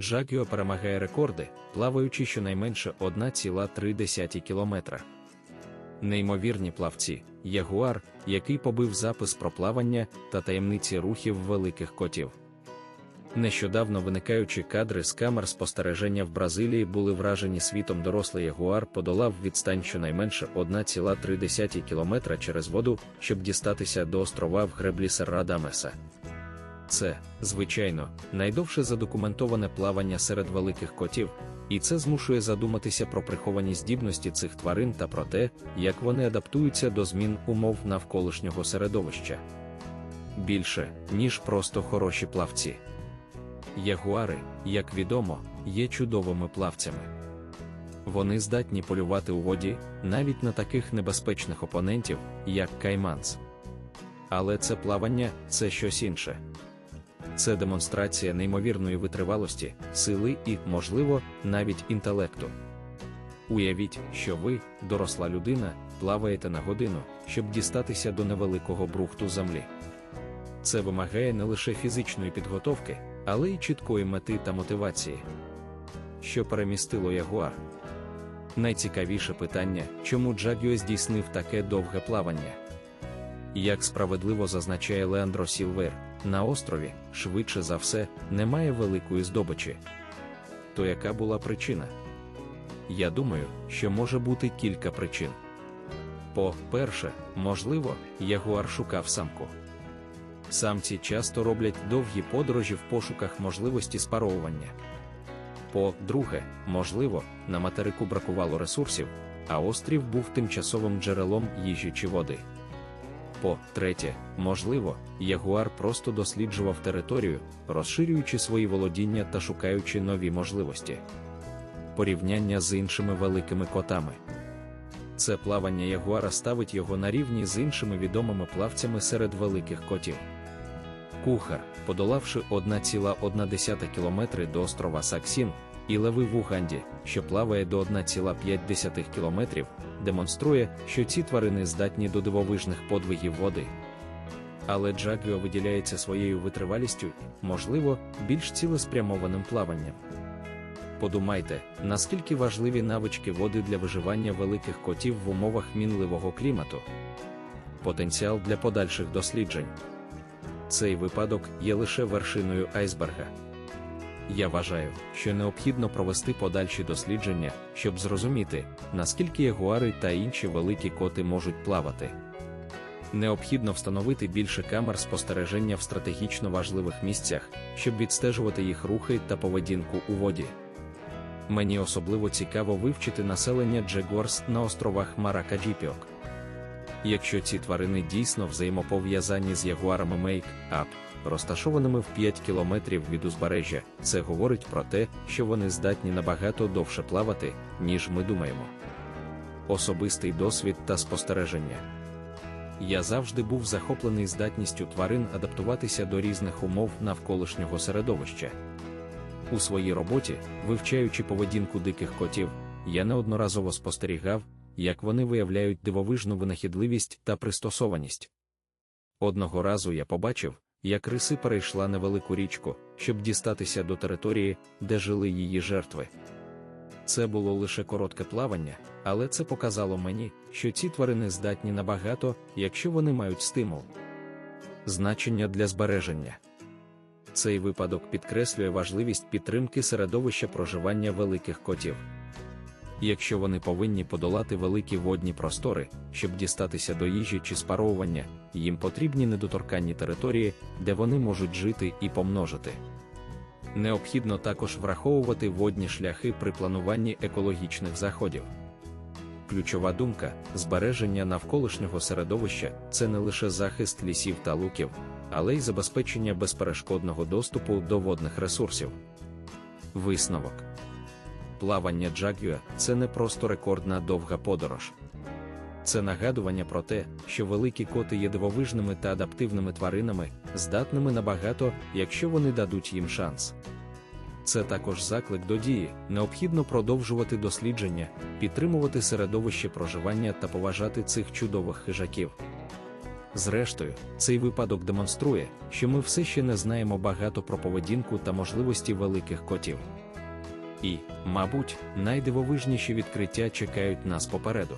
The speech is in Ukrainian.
Джагіо перемагає рекорди, плаваючи щонайменше 1,3 кілометра. Неймовірні плавці, ягуар, який побив запис про плавання та таємниці рухів великих котів. Нещодавно виникаючі кадри з камер спостереження в Бразилії були вражені світом дорослий ягуар подолав відстань щонайменше 1,3 кілометра через воду, щоб дістатися до острова в греблі Серрадамеса. Це, звичайно, найдовше задокументоване плавання серед великих котів, і це змушує задуматися про приховані здібності цих тварин та про те, як вони адаптуються до змін умов навколишнього середовища. Більше, ніж просто хороші плавці. Ягуари, як відомо, є чудовими плавцями. Вони здатні полювати у воді навіть на таких небезпечних опонентів, як кайманс. Але це плавання це щось інше. Це демонстрація неймовірної витривалості, сили і, можливо, навіть інтелекту. Уявіть, що ви, доросла людина, плаваєте на годину, щоб дістатися до невеликого брухту землі. Це вимагає не лише фізичної підготовки, але й чіткої мети та мотивації. Що перемістило Ягуар? Найцікавіше питання, чому Джагіо здійснив таке довге плавання. Як справедливо зазначає Леандро Сілвер, на острові, швидше за все, немає великої здобичі. То яка була причина? Я думаю, що може бути кілька причин. По-перше, можливо, ягуар шукав самку. Самці часто роблять довгі подорожі в пошуках можливості спаровування. По-друге, можливо, на материку бракувало ресурсів, а острів був тимчасовим джерелом їжі чи води. По-третє, можливо, ягуар просто досліджував територію, розширюючи свої володіння та шукаючи нові можливості. Порівняння з іншими великими котами. Це плавання ягуара ставить його на рівні з іншими відомими плавцями серед великих котів. Кухар, подолавши 1,1 км до острова Саксін, і леви в Уганді, що плаває до 1,5 км, демонструє, що ці тварини здатні до дивовижних подвигів води. Але Джагіо виділяється своєю витривалістю, можливо, більш цілеспрямованим плаванням. Подумайте, наскільки важливі навички води для виживання великих котів в умовах мінливого клімату. Потенціал для подальших досліджень. Цей випадок є лише вершиною айсберга. Я вважаю, що необхідно провести подальші дослідження, щоб зрозуміти, наскільки ягуари та інші великі коти можуть плавати. Необхідно встановити більше камер спостереження в стратегічно важливих місцях, щоб відстежувати їх рухи та поведінку у воді. Мені особливо цікаво вивчити населення Джегорс на островах Маракаджіпіок. Якщо ці тварини дійсно взаємопов'язані з ягуарами Мейк-Ап, розташованими в 5 кілометрів від узбережжя, це говорить про те, що вони здатні набагато довше плавати, ніж ми думаємо. Особистий досвід та спостереження. Я завжди був захоплений здатністю тварин адаптуватися до різних умов навколишнього середовища. У своїй роботі, вивчаючи поведінку диких котів, я неодноразово спостерігав, як вони виявляють дивовижну винахідливість та пристосованість. Одного разу я побачив, як риси перейшла невелику річку, щоб дістатися до території, де жили її жертви. Це було лише коротке плавання, але це показало мені, що ці тварини здатні набагато, якщо вони мають стимул. Значення для збереження. Цей випадок підкреслює важливість підтримки середовища проживання великих котів. Якщо вони повинні подолати великі водні простори, щоб дістатися до їжі чи спаровування, їм потрібні недоторканні території, де вони можуть жити і помножити. Необхідно також враховувати водні шляхи при плануванні екологічних заходів. Ключова думка збереження навколишнього середовища це не лише захист лісів та луків, але й забезпечення безперешкодного доступу до водних ресурсів. Висновок плавання Джагюа це не просто рекордна довга подорож. Це нагадування про те, що великі коти є дивовижними та адаптивними тваринами, здатними набагато, якщо вони дадуть їм шанс. Це також заклик до дії, необхідно продовжувати дослідження, підтримувати середовище проживання та поважати цих чудових хижаків. Зрештою, цей випадок демонструє, що ми все ще не знаємо багато про поведінку та можливості великих котів. І, мабуть, найдивовижніші відкриття чекають нас попереду.